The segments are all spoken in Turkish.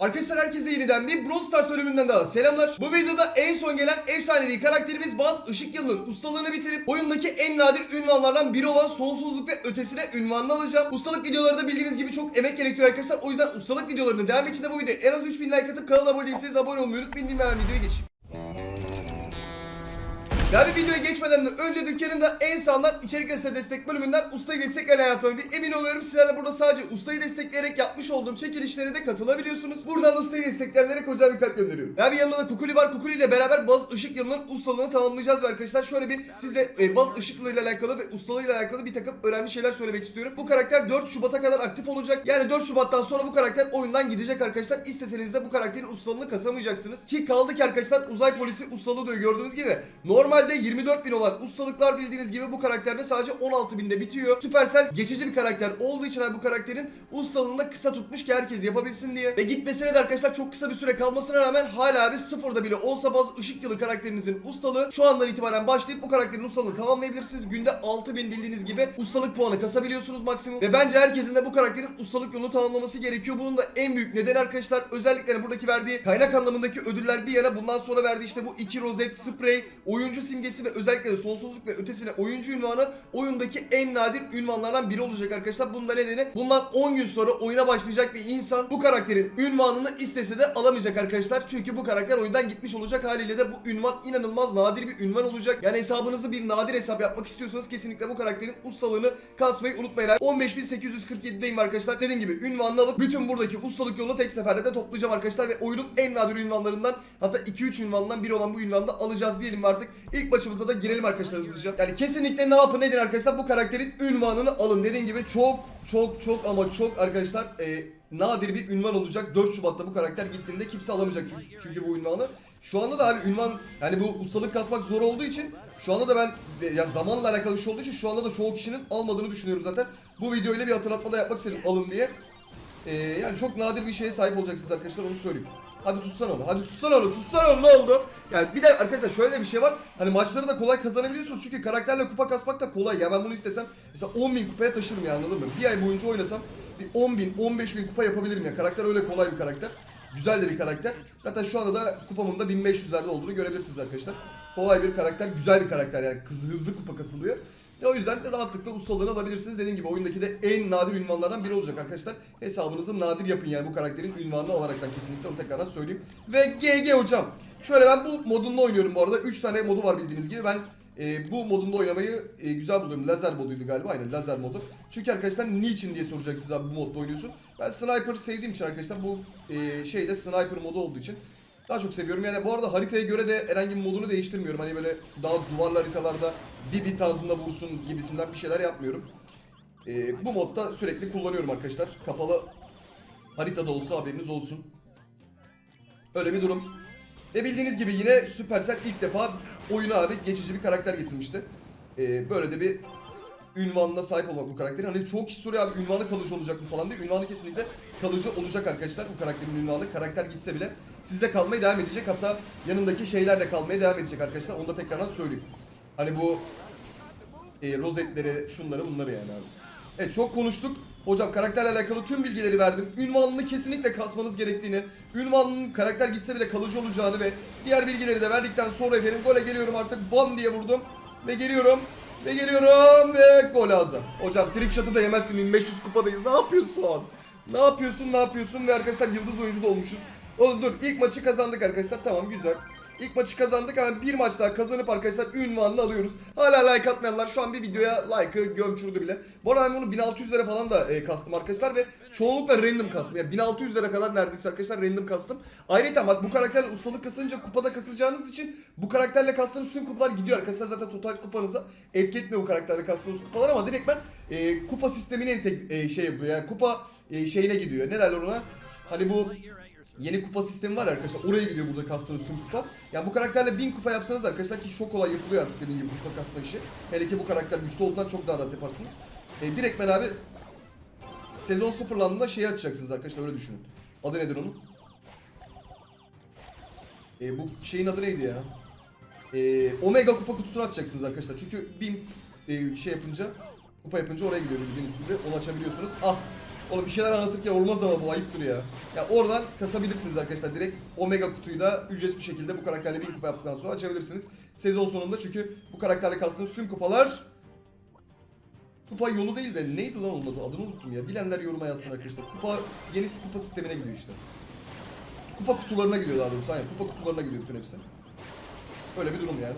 Arkadaşlar herkese yeniden bir Brawl Stars bölümünden daha selamlar. Bu videoda en son gelen efsanevi karakterimiz Baz Işık Yılı'nın ustalığını bitirip oyundaki en nadir ünvanlardan biri olan sonsuzluk ve ötesine ünvanını alacağım. Ustalık videoları da bildiğiniz gibi çok emek gerektiriyor arkadaşlar. O yüzden ustalık videolarının devamı için de bu videoya en az 3000 like atıp kanala abone değilseniz abone olmayı unutmayın. Hemen videoya geçeyim. Bir videoya geçmeden de önce dükkanın da en sağından içerik üretici destek bölümünden ustayı destekleyen hayatıma bir emin oluyorum. Sizlerle burada sadece ustayı destekleyerek yapmış olduğum çekilişlere de katılabiliyorsunuz. Buradan da ustayı destekleyenlere kocaman bir kalp gönderiyorum. Ya bir yanında da Kukuli var. Kukuli ile beraber Baz Işık Yılı'nın ustalığını tamamlayacağız ve arkadaşlar şöyle bir sizle e, Baz Işık Yılı ile alakalı ve ustalığıyla alakalı bir takım önemli şeyler söylemek istiyorum. Bu karakter 4 Şubat'a kadar aktif olacak. Yani 4 Şubat'tan sonra bu karakter oyundan gidecek arkadaşlar. İsteseniz de bu karakterin ustalığını kasamayacaksınız. Ki kaldı ki arkadaşlar uzay polisi ustalığı diyor gördüğünüz gibi. Normalde 24 bin olan ustalıklar bildiğiniz gibi bu karakterde sadece 16 binde bitiyor. Supercell geçici bir karakter olduğu için bu karakterin ustalığını da kısa tutmuş ki herkes yapabilsin diye. Ve gitmesine de arkadaşlar çok kısa bir süre kalmasına rağmen hala bir sıfırda bile olsa bazı ışık yılı karakterinizin ustalığı şu andan itibaren başlayıp bu karakterin ustalığını tamamlayabilirsiniz. Günde 6000 bildiğiniz gibi ustalık puanı kasabiliyorsunuz maksimum. Ve bence herkesin de bu karakterin ustalık yolunu tamamlaması gerekiyor. Bunun da en büyük nedeni arkadaşlar özellikle buradaki verdiği kaynak anlamındaki ödüller bir yana bundan sonra verdiği işte bu iki rozet, sprey, oyuncu simgesi ve özellikle de sonsuzluk ve ötesine oyuncu ünvanı oyundaki en nadir ünvanlardan biri olacak arkadaşlar. Bunun da nedeni bundan 10 gün sonra oyuna başlayacak bir insan bu karakterin ünvanını istese de alamayacak arkadaşlar. Çünkü bu karakter oyundan gitmiş olacak haliyle de bu ünvan inanılmaz nadir bir ünvan olacak. Yani hesabınızı bir nadir hesap yapmak istiyorsanız kesinlikle bu karakterin ustalığını kasmayı unutmayın. 15847'deyim arkadaşlar. Dediğim gibi ünvanını alıp bütün buradaki ustalık yolunu tek seferde de toplayacağım arkadaşlar ve oyunun en nadir ünvanlarından hatta 2-3 ünvandan biri olan bu ünvanı da alacağız diyelim artık. İlk maçımıza da girelim arkadaşlar hızlıca. Yani kesinlikle ne yapın edin arkadaşlar bu karakterin ünvanını alın. Dediğim gibi çok çok çok ama çok arkadaşlar e, nadir bir ünvan olacak. 4 Şubat'ta bu karakter gittiğinde kimse alamayacak çünkü, çünkü bu ünvanı. Şu anda da abi ünvan yani bu ustalık kasmak zor olduğu için şu anda da ben ya zamanla alakalı bir şey olduğu için şu anda da çoğu kişinin almadığını düşünüyorum zaten. Bu videoyla bir hatırlatma da yapmak istedim alın diye. Ee, yani çok nadir bir şeye sahip olacaksınız arkadaşlar onu söyleyeyim. Hadi tutsana onu. Hadi tutsana onu. Tutsana onu. Ne oldu? Yani bir de arkadaşlar şöyle bir şey var. Hani maçları da kolay kazanabiliyorsunuz. Çünkü karakterle kupa kasmak da kolay. Ya ben bunu istesem mesela 10.000 kupaya taşırım ya anladın mı? Bir ay boyunca oynasam bir 10.000, 15.000 kupa yapabilirim ya. Karakter öyle kolay bir karakter. Güzel de bir karakter. Zaten şu anda da kupamın da 1500'lerde olduğunu görebilirsiniz arkadaşlar. Kolay bir karakter, güzel bir karakter yani hızlı kupa kasılıyor. Ya o yüzden de rahatlıkla ustalığını alabilirsiniz. Dediğim gibi oyundaki de en nadir ünvanlardan biri olacak arkadaşlar. Hesabınızı nadir yapın yani bu karakterin ünvanını alaraktan kesinlikle onu tekrardan söyleyeyim. Ve GG hocam. Şöyle ben bu modunda oynuyorum bu arada. 3 tane modu var bildiğiniz gibi. Ben e, bu modunda oynamayı e, güzel buluyorum. Lazer moduydu galiba aynen lazer modu. Çünkü arkadaşlar niçin diye soracaksınız abi bu modda oynuyorsun. Ben sniper sevdiğim için arkadaşlar bu e, şeyde sniper modu olduğu için daha çok seviyorum. Yani bu arada haritaya göre de herhangi bir modunu değiştirmiyorum. Hani böyle daha duvarlı haritalarda bir tarzında vursun gibisinden bir şeyler yapmıyorum. Ee, bu modda sürekli kullanıyorum arkadaşlar. Kapalı haritada olsa haberiniz olsun. Öyle bir durum. Ve bildiğiniz gibi yine Supercell ilk defa oyuna abi geçici bir karakter getirmişti. Ee, böyle de bir ünvanına sahip olmak bu karakterin. Hani çoğu kişi soruyor abi ünvanı kalıcı olacak mı falan diye. Ünvanı kesinlikle kalıcı olacak arkadaşlar. Bu karakterin ünvanı. Karakter gitse bile sizde kalmaya devam edecek. Hatta yanındaki şeyler de kalmaya devam edecek arkadaşlar. Onu da tekrardan söyleyeyim. Hani bu e, rozetleri, şunları bunları yani abi. Evet çok konuştuk. Hocam karakterle alakalı tüm bilgileri verdim. Ünvanını kesinlikle kasmanız gerektiğini, ünvanının karakter gitse bile kalıcı olacağını ve diğer bilgileri de verdikten sonra efendim gole geliyorum artık bam diye vurdum. Ve geliyorum. Ve geliyorum ve gol ağzı. Hocam trick shot'ı da yemezsin 1500 kupadayız. Ne yapıyorsun? Ne yapıyorsun? Ne yapıyorsun? Ve arkadaşlar yıldız oyuncu da olmuşuz. Oğlum dur ilk maçı kazandık arkadaşlar. Tamam güzel. İlk maçı kazandık ama bir maç daha kazanıp arkadaşlar ünvanını alıyoruz. Hala like atmayanlar şu an bir videoya like'ı gömçürdü bile. Bu arada ben bunu 1600 lira falan da e, kastım arkadaşlar ve çoğunlukla random kastım. Yani 1600 lira kadar neredeyse arkadaşlar random kastım. Ayrıca bak bu karakterle ustalık kasınca kupada kasacağınız için bu karakterle kastığınız tüm kupalar gidiyor arkadaşlar. Zaten total kupanıza etki etmiyor bu karakterle kastığınız kupalar ama direkt ben e, kupa sistemine entek, e, şey yapıyor. Yani kupa e, şeyine gidiyor. Ne derler ona? Hani bu Yeni kupa sistemi var arkadaşlar. Oraya gidiyor burada kastığınız tüm kupa. Yani bu karakterle 1000 kupa yapsanız arkadaşlar ki çok kolay yapılıyor artık dediğim gibi kupa kasma işi. Hele ki bu karakter güçlü olduğundan çok daha rahat yaparsınız. E, direkt ben abi sezon sıfırlandığında şeyi açacaksınız arkadaşlar öyle düşünün. Adı nedir onun? E, bu şeyin adı neydi ya? E, Omega kupa kutusunu açacaksınız arkadaşlar. Çünkü 1000 e, şey yapınca kupa yapınca oraya gidiyor bildiğiniz gibi. Onu açabiliyorsunuz. Ah Oğlum bir şeyler anlatırken olmaz ama bu ayıptır ya. Ya oradan kasabilirsiniz arkadaşlar. Direkt Omega kutuyu da ücretsiz bir şekilde bu karakterle bir kupa yaptıktan sonra açabilirsiniz. Sezon sonunda çünkü bu karakterle kastığınız tüm kupalar Kupa yolu değil de neydi lan onun adı? Adını unuttum ya. Bilenler yoruma yazsın arkadaşlar. Kupa yeni kupa sistemine gidiyor işte. Kupa kutularına gidiyor daha doğrusu. Aynen kupa kutularına gidiyor bütün hepsi. Öyle bir durum yani.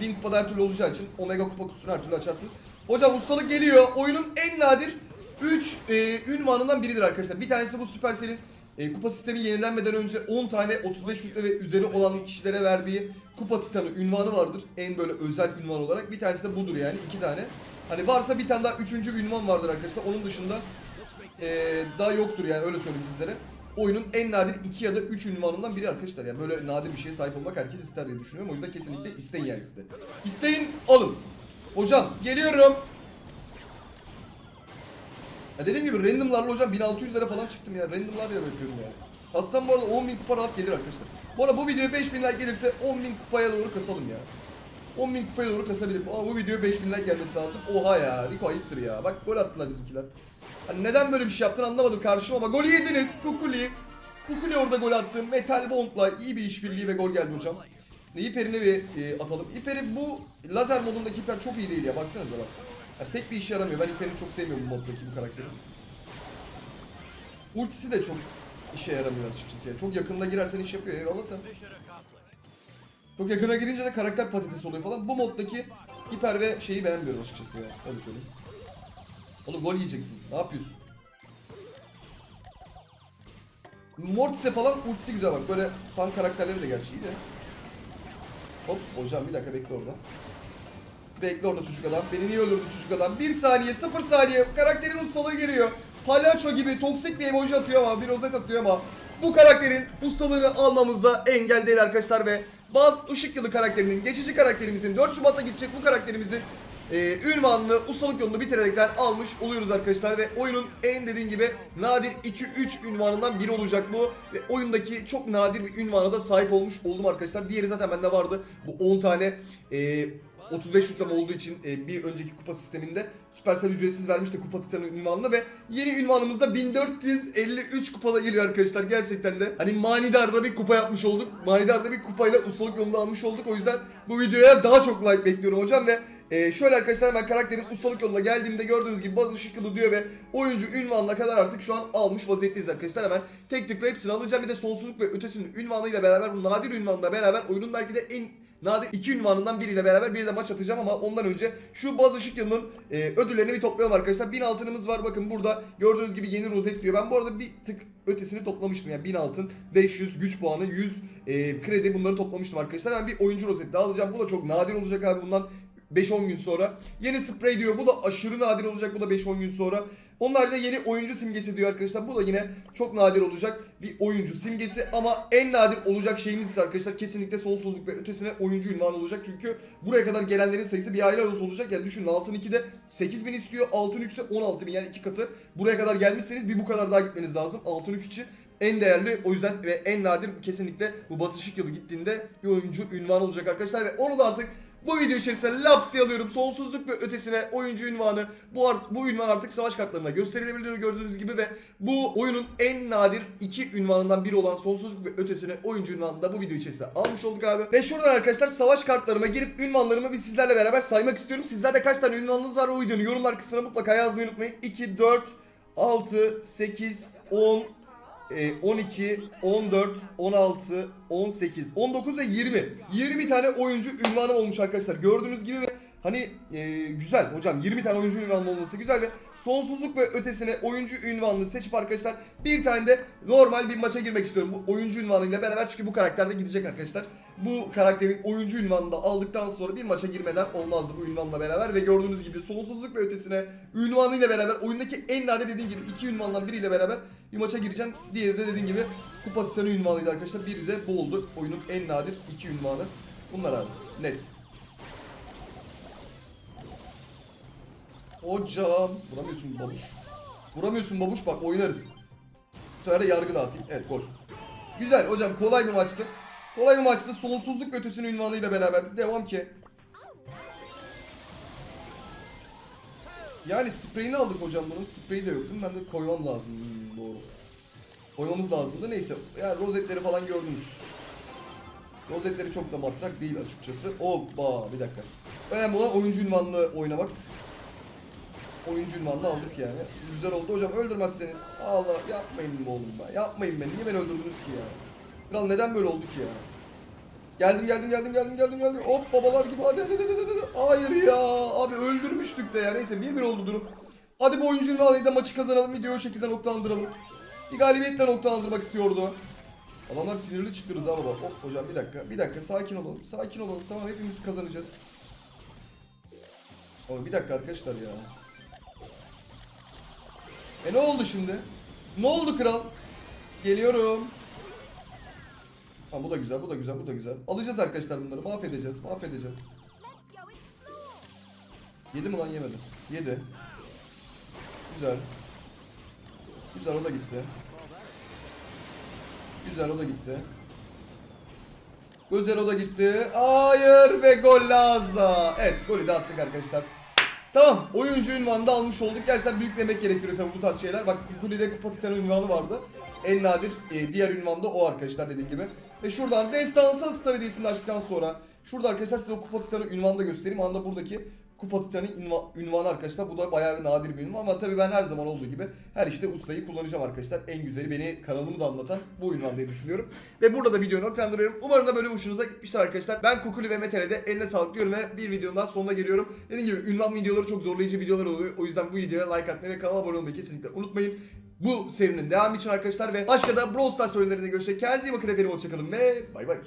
1000 kupada her türlü olacağı için Omega kupa kutusunu her türlü açarsınız. Hocam ustalık geliyor. Oyunun en nadir 3 e, ünvanından biridir arkadaşlar. Bir tanesi bu Supercell'in e, kupa sistemi yenilenmeden önce 10 tane 35 rütbe ve üzeri olan kişilere verdiği kupa titanı ünvanı vardır. En böyle özel ünvan olarak. Bir tanesi de budur yani. iki tane. Hani varsa bir tane daha üçüncü ünvan vardır arkadaşlar. Onun dışında e, daha yoktur yani öyle söyleyeyim sizlere. Oyunun en nadir 2 ya da 3 ünvanından biri arkadaşlar. Yani böyle nadir bir şeye sahip olmak herkes ister diye düşünüyorum. O yüzden kesinlikle isteyin yani sizde. İsteyin alın. Hocam geliyorum. Ya dediğim gibi randomlarla hocam 1600 lira falan çıktım ya. Randomlarla yapıyorum yani. Hasan bu arada 10.000 kupa rahat gelir arkadaşlar. Bu arada bu videoya 5000 like gelirse 10.000 kupaya doğru kasalım ya. 10.000 kupaya doğru kasabilirim. Ama bu videoya 5000 like gelmesi lazım. Oha ya. Rico ayıptır ya. Bak gol attılar bizimkiler. Hani neden böyle bir şey yaptın anlamadım karşıma ama golü yediniz. Kukuli. Kukuli orada gol attı. Metal Bond'la iyi bir işbirliği ve gol geldi hocam. Hiper'ini bir e, atalım. Hiper'i bu lazer modundaki Hiper çok iyi değil ya. Baksanıza bak. Ya pek bir işe yaramıyor. Ben Hiper'i çok sevmiyorum bu moddaki bu karakteri. Ultisi de çok işe yaramıyor açıkçası ya. Çok yakında girersen iş yapıyor eyvallah da. Çok yakına girince de karakter patates oluyor falan. Bu moddaki hiper ve şeyi beğenmiyorum açıkçası ya. Öyle söyleyeyim. Oğlum gol yiyeceksin. Ne yapıyorsun? Mortis'e falan ultisi güzel bak. Böyle fan karakterleri de gerçi iyi de. Hop hocam bir dakika bekle orada. Bekle orada çocuk adam. Beni niye öldürdü çocuk adam? Bir saniye, sıfır saniye. Karakterin ustalığı geliyor. Palyaço gibi toksik bir emoji atıyor ama bir rozet atıyor ama bu karakterin ustalığını almamızda engel değil arkadaşlar ve bazı ışık yılı karakterinin, geçici karakterimizin 4 Şubat'ta gidecek bu karakterimizin e, ünvanını, ustalık yolunu bitirerekten almış oluyoruz arkadaşlar ve oyunun en dediğim gibi nadir 2-3 ünvanından biri olacak bu ve oyundaki çok nadir bir ünvana da sahip olmuş oldum arkadaşlar. Diğeri zaten bende vardı. Bu 10 tane e, 35 yükleme olduğu için e, bir önceki kupa sisteminde Supercell ücretsiz vermişti kupa titanı ünvanını ve yeni ünvanımızda 1453 kupada geliyor arkadaşlar gerçekten de. Hani manidarda bir kupa yapmış olduk. Manidarda bir kupayla ustalık yolunu almış olduk. O yüzden bu videoya daha çok like bekliyorum hocam ve e, şöyle arkadaşlar ben karakterin ustalık yoluna geldiğimde gördüğünüz gibi bazı şıkkılı diyor ve oyuncu ünvanına kadar artık şu an almış vaziyetteyiz arkadaşlar. Hemen tek tıkla hepsini alacağım. Bir de sonsuzluk ve ötesinin ünvanıyla beraber bu nadir ünvanla beraber oyunun belki de en nadir iki ünvanından biriyle beraber bir de maç atacağım ama ondan önce şu baz ışık yılının e, ödüllerini bir toplayalım arkadaşlar. 1000 altınımız var bakın burada gördüğünüz gibi yeni rozet diyor. Ben bu arada bir tık ötesini toplamıştım yani 1000 altın, 500 güç puanı, 100 e, kredi bunları toplamıştım arkadaşlar. Ben bir oyuncu rozeti alacağım. Bu da çok nadir olacak abi bundan 5-10 gün sonra. Yeni sprey diyor. Bu da aşırı nadir olacak. Bu da 5-10 gün sonra. Onun haricinde yeni oyuncu simgesi diyor arkadaşlar. Bu da yine çok nadir olacak bir oyuncu simgesi. Ama en nadir olacak şeyimiz ise arkadaşlar kesinlikle sonsuzluk ve ötesine oyuncu ünvanı olacak. Çünkü buraya kadar gelenlerin sayısı bir aile arası olacak. Yani düşünün altın 2'de 8000 istiyor. Altın 3'te 16000 yani iki katı. Buraya kadar gelmişseniz bir bu kadar daha gitmeniz lazım. Altın 3 için en değerli o yüzden ve en nadir kesinlikle bu basışık yılı gittiğinde bir oyuncu ünvanı olacak arkadaşlar ve onu da artık bu video içerisinde laps diye alıyorum. Sonsuzluk ve ötesine oyuncu ünvanı. Bu art, bu ünvan artık savaş kartlarında gösterilebiliyor gördüğünüz gibi ve bu oyunun en nadir iki ünvanından biri olan sonsuzluk ve ötesine oyuncu ünvanını da bu video içerisinde almış olduk abi. Ve şuradan arkadaşlar savaş kartlarıma girip ünvanlarımı bir sizlerle beraber saymak istiyorum. Sizlerde kaç tane ünvanınız var o videonun yorumlar kısmına mutlaka yazmayı unutmayın. 2, 4, 6, 8, 10, e, 12, 14, 16, 18, 19 ve 20. 20 tane oyuncu ünvanım olmuş arkadaşlar. Gördüğünüz gibi hani e, güzel hocam 20 tane oyuncu ünvanı olması güzel ve sonsuzluk ve ötesine oyuncu ünvanını seçip arkadaşlar bir tane de normal bir maça girmek istiyorum bu oyuncu ünvanıyla beraber çünkü bu karakter de gidecek arkadaşlar. Bu karakterin oyuncu ünvanını da aldıktan sonra bir maça girmeden olmazdı bu ünvanla beraber ve gördüğünüz gibi sonsuzluk ve ötesine ünvanıyla beraber oyundaki en nadir dediğim gibi iki ünvandan biriyle beraber bir maça gireceğim. Diğeri de dediğim gibi kupa titanı ünvanıydı arkadaşlar. Biri de bu oldu. Oyunun en nadir iki ünvanı. Bunlar abi. Net. Hocam. Vuramıyorsun babuş. Vuramıyorsun babuş bak oynarız. Bu sefer de yargı dağıtayım. Evet gol. Güzel hocam kolay bir maçtı. Kolay bir maçtı. Sonsuzluk ötesinin ünvanıyla beraber devam ki. Yani spreyini aldık hocam bunun. Spreyi de yok değil mi? Ben de koymam lazım. Hmm, doğru. Koymamız lazımdı. Neyse. Yani rozetleri falan gördünüz. Rozetleri çok da matrak değil açıkçası. Hoppa bir dakika. Önemli olan oyuncu ünvanını oynamak. Oyuncu ünvanını aldık yani. Güzel oldu hocam öldürmezseniz. Allah yapmayın be oğlum be. Yapmayın beni. Niye beni öldürdünüz ki ya? Kral neden böyle oldu ki ya? Geldim geldim geldim geldim geldim geldim. Hop babalar gibi hadi hadi hadi hadi. Hayır ya abi öldürmüştük de ya. Neyse 1-1 oldu durum. Hadi bu oyuncu ünvanıyla maçı kazanalım. Videoyu o şekilde noktalandıralım. Bir galibiyetle noktalandırmak istiyordu. Adamlar sinirli çıktı Rıza baba. Hop hocam bir dakika. Bir dakika sakin olalım. Sakin olalım. Tamam hepimiz kazanacağız. Ama bir dakika arkadaşlar ya. E ne oldu şimdi? Ne oldu kral? Geliyorum. Ha bu da güzel, bu da güzel, bu da güzel. Alacağız arkadaşlar bunları. Mahvedeceğiz, mahvedeceğiz. Yedi mi lan yemedi? Yedi. Güzel. Güzel o da gitti. Güzel o da gitti. Güzel o da gitti. Hayır ve gol Laza. Evet golü de attık arkadaşlar. Tamam oyuncu ünvanını da almış olduk. Gerçekten büyük emek gerektiriyor tabii bu tarz şeyler. Bak Kukuli'de Kupa Titanı ünvanı vardı. En nadir e, diğer ünvan da o arkadaşlar dediğim gibi. Ve şuradan Destansı Star hediyesini açtıktan sonra Şurada arkadaşlar size o Kupa Titanı ünvanı da göstereyim. Anda buradaki Kupa Titanı ünva- ünvanı arkadaşlar. Bu da bayağı bir nadir bir ünvan ama tabii ben her zaman olduğu gibi her işte ustayı kullanacağım arkadaşlar. En güzeli beni kanalımı da anlatan bu ünvan diye düşünüyorum. Ve burada da videoyu noktalandırıyorum. Umarım da bölüm hoşunuza gitmiştir arkadaşlar. Ben Kukuli ve Metele'de eline sağlık diyorum ve bir videonun daha sonuna geliyorum. Dediğim gibi ünvan videoları çok zorlayıcı videolar oluyor. O yüzden bu videoya like atmayı ve kanala abone olmayı kesinlikle unutmayın. Bu serinin devamı için arkadaşlar ve başka da Brawl Stars bölümlerinde görüşecek. Kendinize iyi bakın efendim. Hoşçakalın ve bay bay.